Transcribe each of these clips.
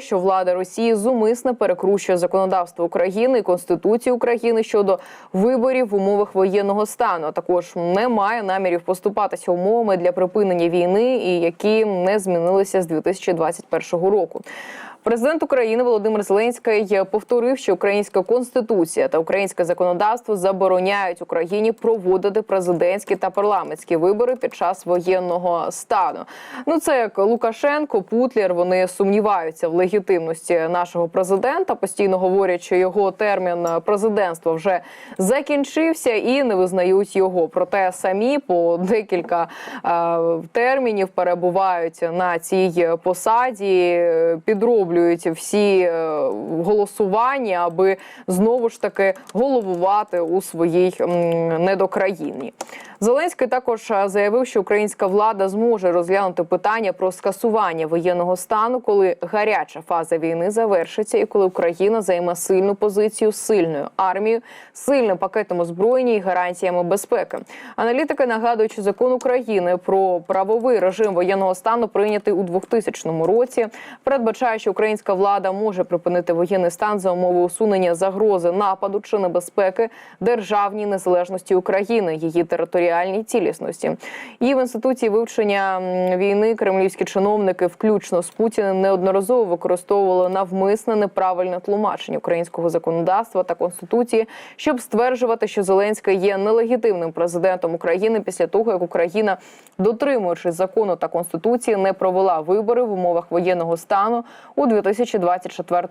що влада Росії зумисно перекручує законодавство України і Конституцію України щодо виборів в умовах воєнного стану. а Також не має намірів поступатися умовами для припинення війни, і які не змінилися з 2021 року. Президент України Володимир Зеленський повторив, що українська конституція та українське законодавство забороняють Україні проводити президентські та парламентські вибори під час воєнного стану. Ну це як Лукашенко, Путлер. Вони сумніваються в легітимності нашого президента. Постійно говорять, що його термін президентства вже закінчився і не визнають його. Проте самі по декілька е, термінів перебувають на цій посаді, підроблюють всі е, голосування, аби знову ж таки головувати у своїй недокраїні. Зеленський також е, заявив, що українська влада зможе розглянути питання про скасування воєнного стану, коли гаряча фаза війни завершиться, і коли Україна займе сильну позицію сильною армією, сильним пакетом озброєння і гарантіями безпеки. Аналітики нагадують, що закон України про правовий режим воєнного стану прийнятий у 2000 році. Передбачає, що українська влада може припинити воєнний стан за умови усунення загрози нападу чи небезпеки державній незалежності України, її територіальній цілісності. І в інституції вивчення війни кремлівські чиновники, включно з Путіним, неодноразово використовували навмисне неправильне тлумачення українського законодавства та конституції, щоб стверджувати, що Зеленський є нелегітимним президентом України після того, як Україна, дотримуючись закону та конституції, не провела вибори в умовах воєнного стану у 2024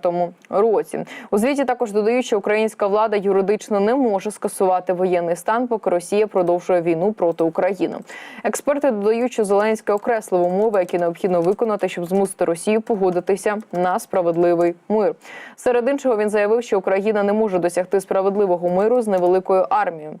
році. У звіті також додають, що українська влада юридично не може скасувати воєнний стан, поки Росія продовжує війну проти України. Експерти додають, що Зеленський окреслив умови, які необхідно виконати, щоб змусити Росію погодитися на справедливий мир. Серед іншого він заявив, що Україна не може досягти справедливого миру з невеликою армією.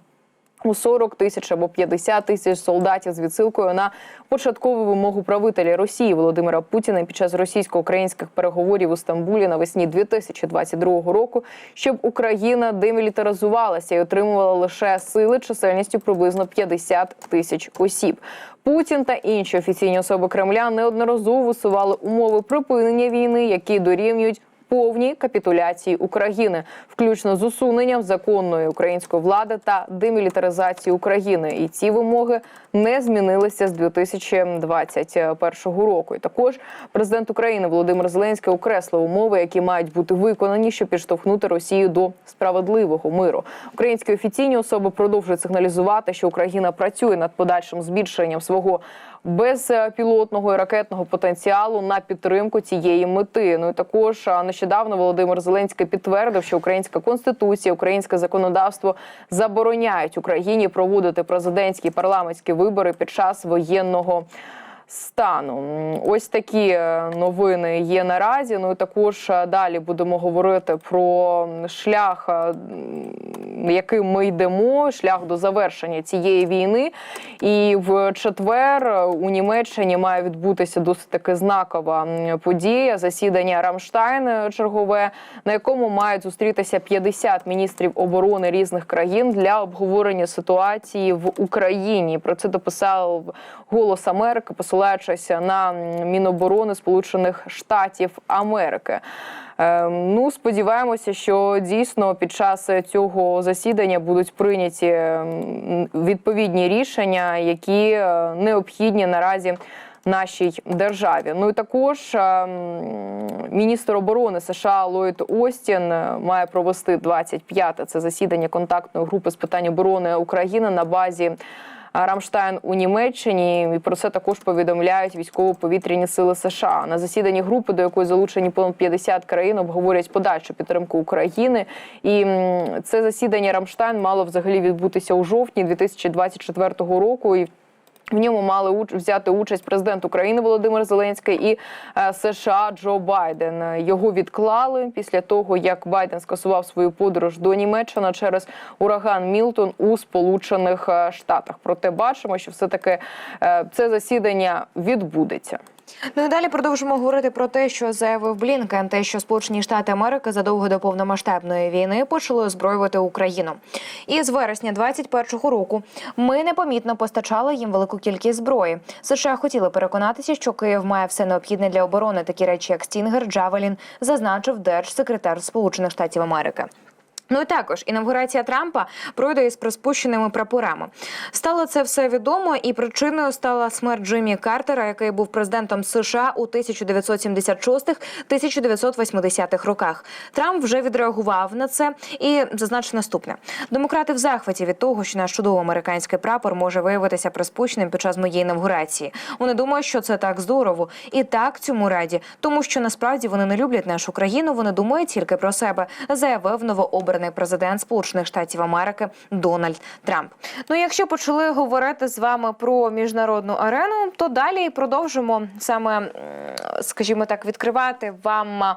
У 40 тисяч або 50 тисяч солдатів з відсилкою на початкову вимогу правителя Росії Володимира Путіна під час російсько-українських переговорів у Стамбулі навесні 2022 року, щоб Україна демілітаризувалася і отримувала лише сили чисельністю приблизно 50 тисяч осіб. Путін та інші офіційні особи Кремля неодноразово висували умови припинення війни, які дорівнюють повній капітуляції України, включно з усуненням законної української влади та демілітаризації України. І ці вимоги не змінилися з 2021 року. І також президент України Володимир Зеленський окреслив умови, які мають бути виконані, щоб підштовхнути Росію до справедливого миру. Українські офіційні особи продовжують сигналізувати, що Україна працює над подальшим збільшенням свого безпілотного і ракетного потенціалу на підтримку цієї мети. Ну і також нещодавно Володимир Зеленський підтвердив, що українська конституція, українське законодавство забороняють Україні проводити президентські і парламентські вибори під час воєнного. Стану ось такі е, новини є наразі. Ну і також е, далі будемо говорити про шлях, е, яким ми йдемо, шлях до завершення цієї війни. І в четвер у Німеччині має відбутися досить таки знакова подія засідання Рамштайн чергове, на якому мають зустрітися 50 міністрів оборони різних країн для обговорення ситуації в Україні. Про це дописав Голос Америки, посилаючись на Міноборони Сполучених Штатів Америки. Е, Ну, сподіваємося, що дійсно під час цього засідання будуть прийняті відповідні рішення, які е, необхідні наразі нашій державі. Ну і також е, міністр оборони США Ллойд Остін має провести 25-те це засідання контактної групи з питань оборони України на базі. Рамштайн у Німеччині і про це також повідомляють військово-повітряні сили США. На засіданні групи, до якої залучені понад 50 країн, обговорять подальшу підтримку України. І це засідання Рамштайн мало взагалі відбутися у жовтні 2024 року. І в ньому мали уч- взяти участь президент України Володимир Зеленський і е, США Джо Байден. Е, Його відклали після того, як Байден скасував свою подорож до Німеччини через ураган Мілтон у Сполучених е, Штатах. Проте бачимо, що все таки це засідання відбудеться. Ну далі продовжимо говорити про те, що заявив Блінкен, те, що Сполучені Штати Америки задовго до повномасштабної війни почали озброювати Україну. І з вересня 2021 року ми непомітно постачали їм велику кількість зброї. США хотіли переконатися, що Київ має все необхідне для оборони, такі речі, як Стінгер, Джавелін, зазначив держсекретар Сполучених Штатів Америки. Ну і також інавгурація Трампа пройде із приспущеними прапорами. Стало це все відомо, і причиною стала смерть Джиммі Картера, який був президентом США у 1976-1980-х роках. Трамп вже відреагував на це і зазначив наступне: демократи в захваті від того, що наш чудовий американський прапор може виявитися приспущеним під час моєї інавгурації. Вони думають, що це так здорово, і так цьому раді, тому що насправді вони не люблять нашу країну. Вони думають тільки про себе, заявив новообраний президент Сполучених Штатів Америки Дональд Трамп. Ну, якщо почали говорити з вами про міжнародну арену, то далі продовжимо саме, скажімо так, відкривати вам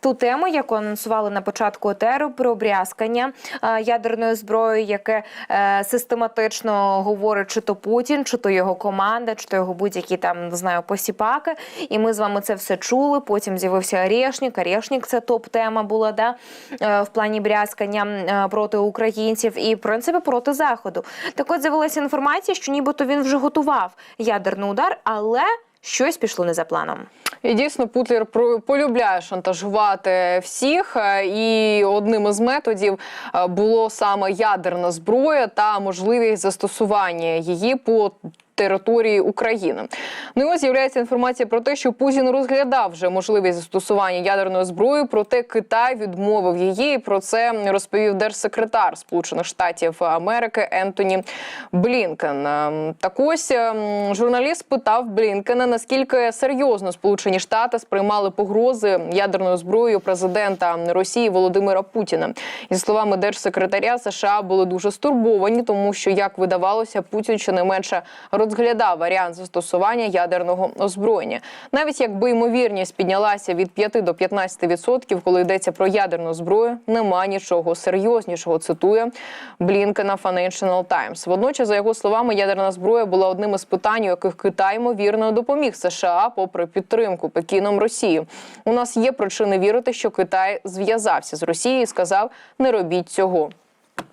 ту тему, яку анонсували на початку етеру про брязкання а, ядерною зброєю, яке е, систематично говорить чи то Путін, чи то його команда, чи то його будь-які там не знаю посіпаки. І ми з вами це все чули. Потім з'явився Орешник. Орешник – це топ-тема була да е, в плані брязкання е, проти українців і в принципі проти заходу. Так от з'явилася інформація, що нібито він вже готував ядерний удар, але щось пішло не за планом. І дійсно Путлер полюбляє шантажувати всіх. е, І одним із методів е, було саме ядерна зброя та можливість застосування її по. Території України ну і ось з'являється інформація про те, що Путін розглядав вже можливість застосування ядерної зброї, проте Китай відмовив її. І Про це розповів держсекретар Сполучених Штатів Америки Ентоні Блінкен. Ем, Так ось ем, журналіст питав Блінкена, наскільки серйозно Сполучені Штати сприймали погрози ядерною зброєю президента Росії Володимира Путіна. І словами держсекретаря США були дуже стурбовані, тому що як видавалося, Путін щонайменше розглядав варіант застосування ядерного озброєння. Навіть якби ймовірність піднялася від 5 до 15%, коли йдеться про ядерну зброю, нема нічого серйознішого. Цитує Блінкена Financial Times. Водночас, за його словами, ядерна зброя була одним із питань, у яких Китай ймовірно допоміг США, попри підтримку Пекіном Росії. У нас є причини вірити, що Китай зв'язався з Росією і сказав: не робіть цього.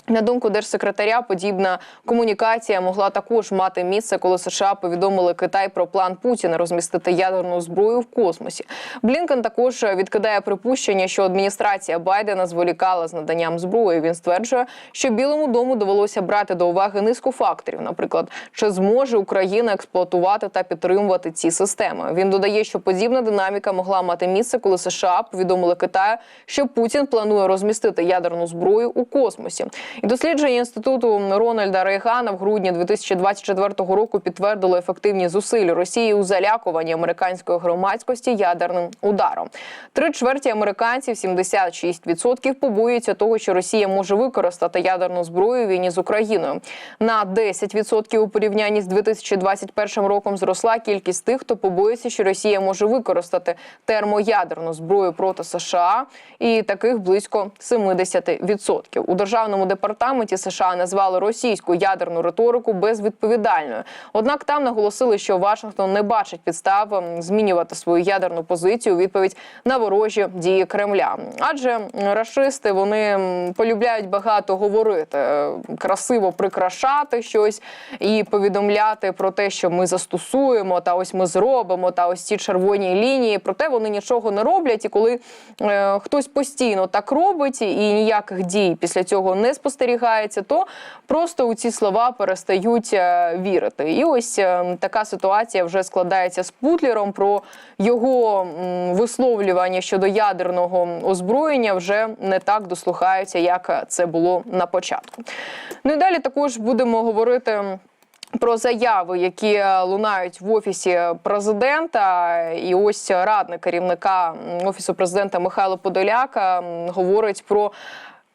На думку держсекретаря, подібна комунікація могла також мати місце, коли США повідомили Китай про план Путіна розмістити ядерну зброю в космосі. Блінкен також відкидає припущення, що адміністрація Байдена зволікала з наданням зброї. Він стверджує, що Білому дому довелося брати до уваги низку факторів, наприклад, чи зможе Україна експлуатувати та підтримувати ці системи. Він додає, що подібна динаміка могла мати місце, коли США повідомили Китаю, що Путін планує розмістити ядерну зброю у космосі. І дослідження інституту Рональда Рейгана в грудні 2024 року підтвердило ефективні зусилля Росії у залякуванні американської громадськості ядерним ударом. Три чверті американців, 76%, побоюються того, що Росія може використати ядерну зброю у війні з Україною. На 10% у порівнянні з 2021 роком зросла кількість тих, хто побоюється, що Росія може використати термоядерну зброю проти США, і таких близько 70%. У державному департаменті США назвали російську ядерну риторику безвідповідальною. Однак там наголосили, що Вашингтон не бачить підстав ем, змінювати свою ядерну позицію у відповідь на ворожі дії Кремля. Адже рашисти вони полюбляють багато говорити, е, красиво прикрашати щось і повідомляти про те, що ми застосуємо, та ось ми зробимо, та ось ці червоні лінії. Проте вони нічого не роблять. І коли е, хтось постійно так робить і ніяких дій після цього не спостерігається, то просто у ці слова перестають е, вірити. І ось е, така ситуація вже складається з Путлером про його висловлювання щодо ядерного озброєння вже не так дослухаються, як це було на початку. Ну і далі також будемо говорити. Про заяви, які е, лунають в офісі президента, і ось радник керівника офісу президента Михайло Подоляк м, говорить про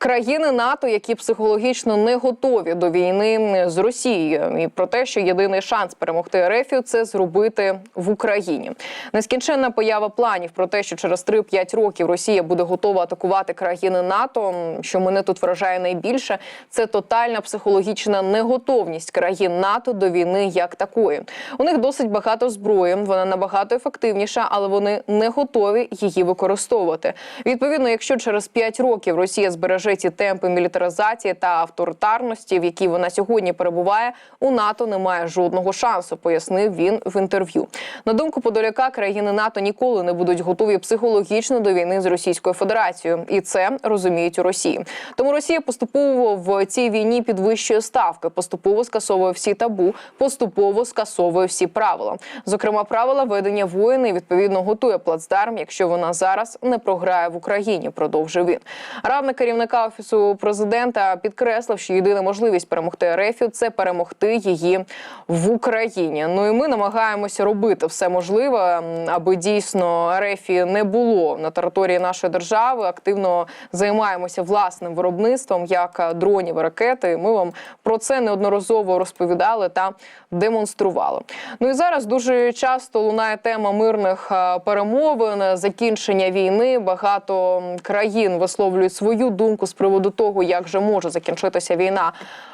країни НАТО, які психологічно не готові до війни з Росією, і про те, що єдиний шанс перемогти РФ – це зробити в Україні. Нескінченна поява планів про те, що через 3-5 років Росія буде готова атакувати країни НАТО. Що мене тут вражає найбільше, це тотальна психологічна неготовність країн НАТО до війни як такої. У них досить багато зброї, вона набагато ефективніша, але вони не готові її використовувати. Відповідно, якщо через 5 років Росія збереже ті темпи мілітаризації та авторитарності, в якій вона сьогодні перебуває, у НАТО немає жодного шансу, пояснив він в інтерв'ю. На думку Подоляка, країни НАТО ніколи не будуть готові психологічно до війни з Російською Федерацією, і це розуміють у Росії. Тому Росія поступово в цій війні підвищує ставки, поступово скасовує всі табу, поступово скасовує всі правила. Зокрема, правила ведення воїни відповідно готує плацдарм, якщо вона зараз не програє в Україні. Продовжив він. Радник керівника офісу президента підкреслив, що єдина можливість перемогти РФ – це перемогти її в Україні. Ну і ми намагаємося робити все можливе, аби дійсно РФ не було на території нашої держави. Активно займаємося власним виробництвом як дронів і ракети. Ми вам про це неодноразово розповідали та демонстрували. Ну і зараз дуже часто лунає тема мирних е, перемовин, закінчення війни. Багато країн висловлюють свою думку з приводу того, як же може закінчитися війна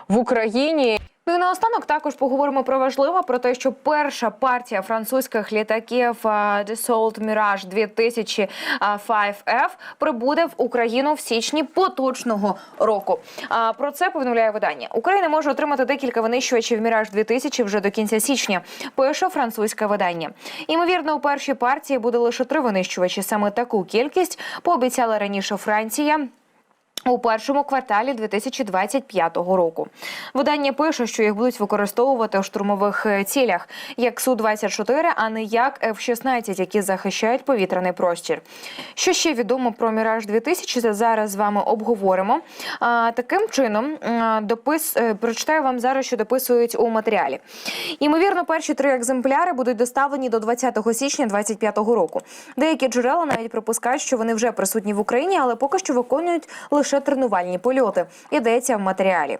в Україні. Ну і наостанок також поговоримо про важливе про те, що перша партія французьких літаків Dassault Mirage 2005F прибуде в Україну в січні поточного року. А, Про це повідомляє видання. Україна може отримати декілька винищувачів Mirage 2000 вже до кінця січня. Пише французьке видання. Ймовірно, у першій партії буде лише три винищувачі. Саме таку кількість пообіцяла раніше Франція. У першому кварталі 2025 року видання пише, що їх будуть використовувати у штурмових е, цілях як су 24 а не як F-16, які захищають повітряний простір. Що ще відомо про Міраж 2000 це зараз з вами обговоримо. А, таким чином, допис е, прочитаю вам зараз, що дописують у матеріалі. Ймовірно, перші три екземпляри будуть доставлені до 20 січня 2025 року. Деякі джерела навіть припускають, що вони вже присутні в Україні, але поки що виконують лише тренувальні польоти. Ідеться в матеріалі.